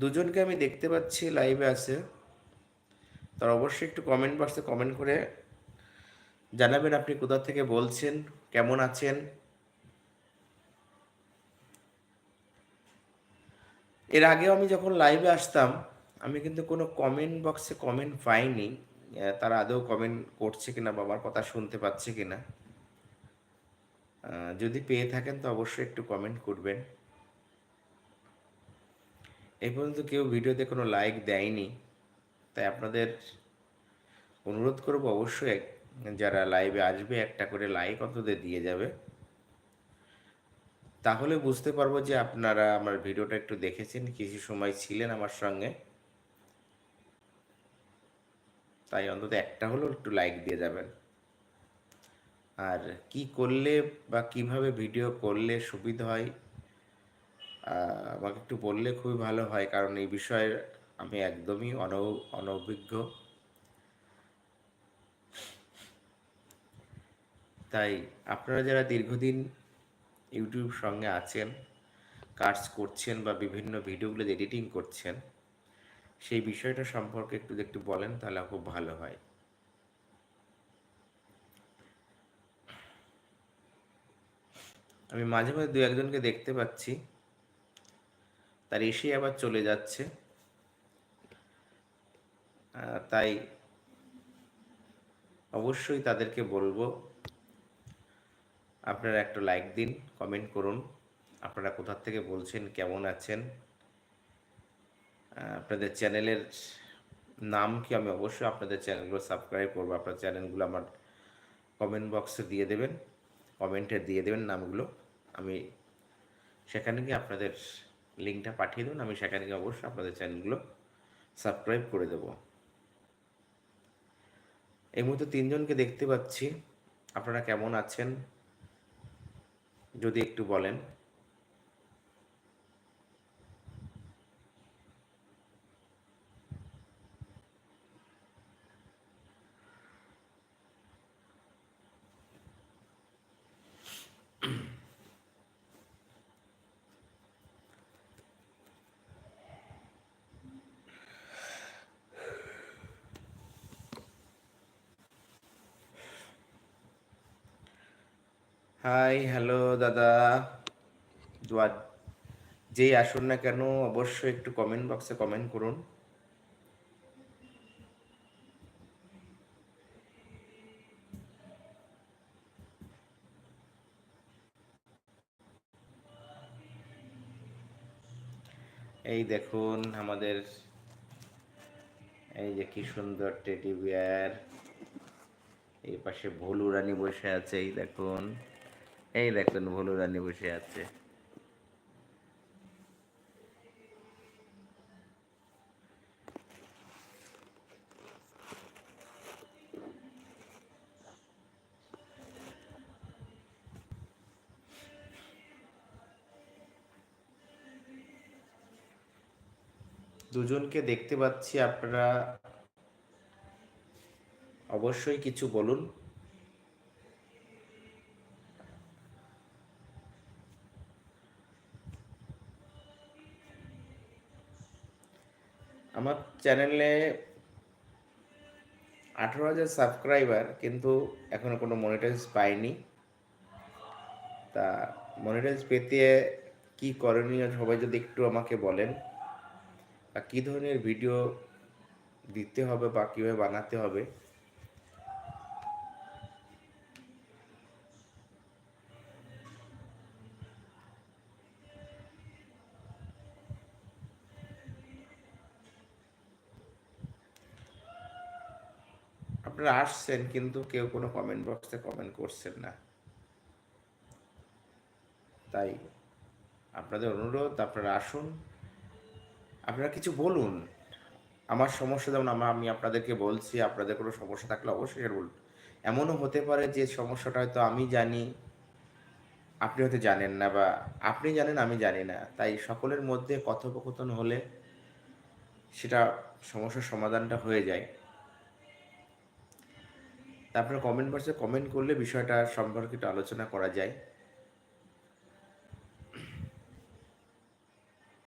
দুজনকে আমি দেখতে পাচ্ছি লাইভে আছে। তার অবশ্যই একটু কমেন্ট বক্সে কমেন্ট করে জানাবেন আপনি কোথা থেকে বলছেন, কেমন আছেন। এর আগেও আমি যখন লাইভে আসতাম, আমি কিন্তু কোনো কমেন্ট বক্সে কমেন্ট পাইনি। তারা আদৌ কমেন্ট করছে কিনা বা আমার কথা শুনতে পাচ্ছে কিনা। যদি পেয়ে থাকেন তো অবশ্যই একটু কমেন্ট করবেন। এই পর্যন্ত কেউ ভিডিওতে কোনো লাইক দেয়নি, তাই আপনাদের অনুরোধ করব অবশ্যই যারা লাইভে আসবে, একটা করে লাইক অন্তত দিয়ে যাবে। তাহলে বুঝতে পারব যে আপনারা আমার ভিডিওটা একটু দেখেছেন, কিছু সময় ছিলেন আমার সঙ্গে। তাই অন্তত একটা হলেও একটু লাইক দিয়ে যাবেন। আর কি করলে বা কীভাবে ভিডিও করলে সুবিধা হয় আমাকে একটু বললে খুবই ভালো হয়, কারণ এই বিষয়ে আমি একদমই অনৌ অনভিজ্ঞ। তাই আপনারা যারা দীর্ঘদিন ইউটিউব সঙ্গে আছেন, কাজ করছেন বা বিভিন্ন ভিডিওগুলো এডিটিং করছেন, সেই বিষয়টা সম্পর্কে একটু একটু বলেন তাহলে খুব ভালো হয়। আমি মাঝে মাঝে দু একজনকে দেখতে পাচ্ছি। তার এসে আবার চলে যাচ্ছে। তাই অবশ্যই তাদেরকে বলব, আপনারা একটু লাইক দিন কমেন্ট করুন, আপনারা কোথা থেকে বলছেন, কেমন আছেন আপনাদের চ্যানেলের নাম কি আমি অবশ্যই আপনাদের চ্যানেলগুলো সাবস্ক্রাইব করব, আপনার চ্যানেলগুলো আমার কমেন্ট বক্সে দিয়ে দেবেন কমেন্টে দিয়ে দেবেন নামগুলো, আমি সেখানে গিয়ে আপনাদের লিঙ্কটা পাঠিয়ে দিন, আমি সেখানে গিয়ে অবশ্যই আপনাদের চ্যানেলগুলো সাবস্ক্রাইব করে দেব। এই মুহূর্তে তিনজনকে দেখতে পাচ্ছি। আপনারা কেমন আছেন? যদি একটু বলেন। হাই হ্যালো দাদা। দোয়া যেই আসুন না কেন, অবশ্যই একটু কমেন্ট বক্সে কমেন্ট করুন। এই দেখুন, আমাদের এই যে কি সুন্দর টেডি বিয়ার এই পাশে ভোলু রানী বসে আছে, এই দেখুন। এই দেখুন ভোলু রানী বসে আছে। দুজনকে দেখতে পাচ্ছি আপনারা অবশ্যই কিছু বলুন। আমার চ্যানেলে আঠেরো হাজার সাবস্ক্রাইবার কিন্তু এখনও কোনো মনিটাইজ পাইনি। তা মনিটাইজ পেতে কি করণীয় সবাই যদি একটু আমাকে বলেন, বা কী ধরনের ভিডিও দিতে হবে বা কীভাবে বানাতে হবে? আপনারা আসছেন, কিন্তু কেউ কোনো কমেন্ট বক্সে কমেন্ট করছেন না। তাই আপনাদের অনুরোধ, আপনারা আসুন, আপনারা কিছু বলুন। আমার সমস্যা যেমন আমার আমি আপনাদেরকে বলছি, আপনাদের কোনো সমস্যা থাকলে অবশ্যই সেটা বলুন। এমনও হতে পারে যে সমস্যাটা হয়তো আমি জানি, আপনি হয়তো জানেন না বা আপনি জানেন, আমি জানি না। তাই সকলের মধ্যে কথোপকথন হলে সেটা সমস্যার সমাধানটা হয়ে যায়। তারপরে কমেন্ট বক্সে কমেন্ট করলে বিষয়টা সম্পর্কিত আলোচনা করা যায়।